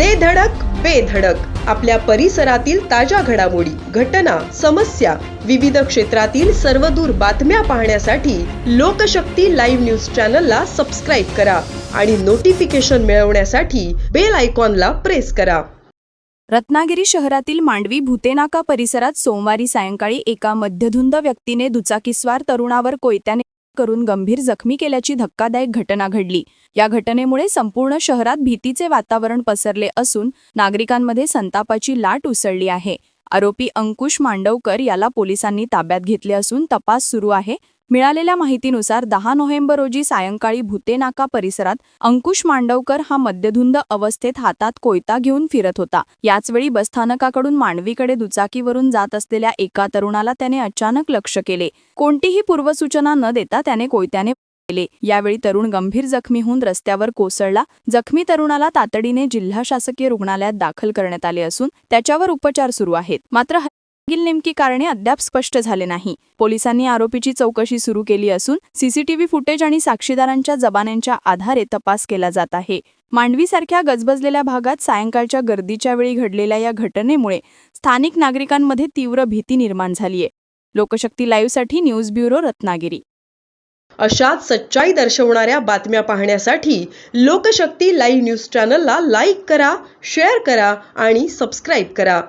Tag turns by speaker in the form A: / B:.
A: दे धडक बेधडक आपल्या परिसरातील ताज्या घडामोडी घटना समस्या विविध क्षेत्रातील सर्वदूर बातम्या पाहण्यासाठी लोकशक्ती लाईव्ह न्यूज चॅनलला सबस्क्राईब करा आणि नोटिफिकेशन मिळवण्यासाठी बेल आयकॉनला प्रेस करा.
B: रत्नागिरी शहरातील मांडवी भूतेनाका परिसरात सोमवारी सायंकाळी एका मध्यधुंद व्यक्तीने दुचाकीस्वार तरुणावर कोयत्याने करून गंभीर जखमी केल्याची धक्कादायक घटना घडली. या घटनेमुळे संपूर्ण शहरात भीतीचे वातावरण पसरले असून नागरिकांमध्ये संतापाची लाट उसळली आहे. आरोपी अंकुश मांडवकर याला पोलिसांनी ताब्यात घेतले असून तपास सुरू आहे. मिळालेल्या माहितीनुसार दहा नोव्हेंबर रोजी सायंकाळी भूतेनाका परिसरात अंकुश मांडवकर हा मद्यधुंद अवस्थेत हातात कोयता घेऊन फिरत होता. याचवेळी बसस्थानकाकडून मांडवीकडे दुचाकीवरून जात असलेल्या एका तरुणाला त्याने अचानक लक्ष केले. कोणतीही पूर्वसूचना न देता त्याने कोयत्याने केले. यावेळी तरुण गंभीर जखमी होऊन रस्त्यावर कोसळला. जखमी तरुणाला तातडीने जिल्हा शासकीय रुग्णालयात दाखल करण्यात आले असून त्याच्यावर उपचार सुरू आहेत. मात्र मागील नेमकी कारणे अद्याप स्पष्ट झाले नाही. पोलिसांनी आरोपीची चौकशी सुरू केली असून सीसीटीव्ही फुटेज आणि साक्षीदारांच्या जबान्यांच्या आधारे तपास केला जात आहे. मांडवीसारख्या गजबजलेल्या भागात सायंकाळच्या गर्दीच्या वेळी घडलेल्या या घटनेमुळे स्थानिक नागरिकांमध्ये तीव्र भीती निर्माण झालीय. लोकशक्ती लाईव्हसाठी न्यूज ब्युरो रत्नागिरी.
A: अशाच सच्चाई दर्शवणाऱ्या बातम्या पाहण्यासाठी लोकशक्ती लाईव्ह न्यूज चॅनलला लाईक करा शेअर करा आणि सबस्क्राईब करा.